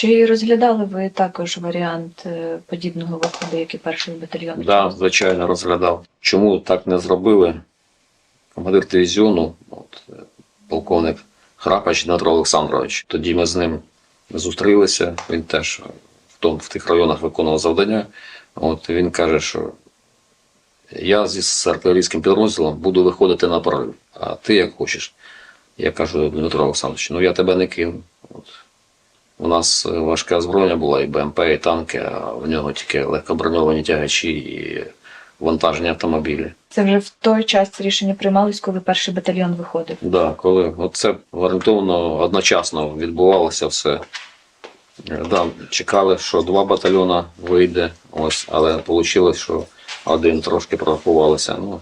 Чи розглядали ви також варіант е, подібного виходу, як і перший батальйон? Да, звичайно, розглядав. Чому так не зробили? Командир дивізіону, от, е, полковник Храпач Дмитро Олександрович. Тоді ми з ним зустрілися. Він теж в, том, в тих районах виконував завдання. От він каже, що я зі артилерійським підрозділом буду виходити на прорив, а ти як хочеш. Я кажу, Дмитро Олександрович, ну я тебе не кину. От. У нас е, важке озброєння було і БМП, і танки, а в нього тільки легкоброньовані тягачі і вантажні автомобілі. Це вже в той час рішення приймалось, коли перший батальйон виходив. Да, коли оце орієнтовно одночасно відбувалося все. Е, Да, чекали, що два батальйона вийде, ось, але вийшло, що один трошки прорахувалися. Ну,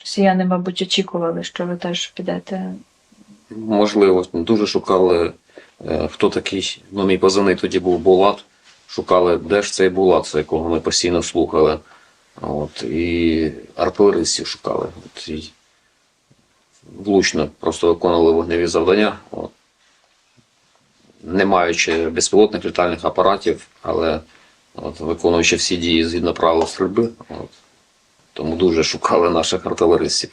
Росіяни, мабуть, очікували, що ви теж підете. можливо, дуже шукали, хто такий. Ну, мій позивний тоді був Булат. Шукали, де ж цей Булат, якого ми постійно слухали. От, і артилеристів шукали. От, і влучно просто виконували вогневі завдання. От. Не маючи безпілотних літальних апаратів, але от, виконуючи всі дії згідно правил стрільби. От. Тому дуже шукали наших артилеристів.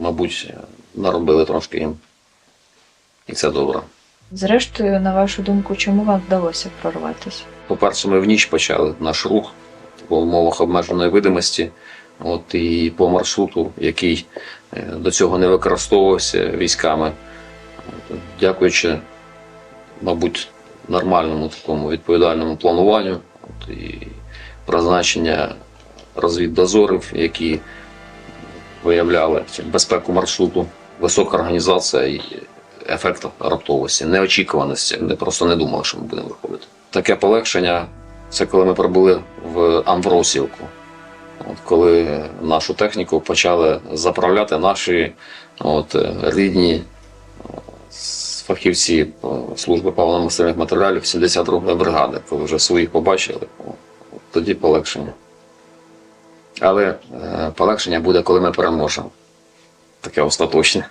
Мабуть, наробили трошки їм. І це добре. Зрештою, на вашу думку, чому вам вдалося прорватися? По-перше, ми в ніч почали наш рух в умовах обмеженої видимості. От, і по маршруту, який е, до цього не використовувався військами. Дякуючи, мабуть, нормальному такому відповідальному плануванню от, і призначення розвіддозорів, які виявляли безпеку маршруту, висока організація і ефект раптовості, неочікуваності. Ми просто не думали, що ми будемо виходити. Таке полегшення це коли ми прибули в Амвросівку. От коли нашу техніку почали заправляти наші от, е, рідні е, фахівці е, служби паливно-мастильних матеріалів 72-ї бригади, коли вже своїх побачили, от тоді полегшення. Але полегшення буде, коли ми переможемо. Таке остаточне.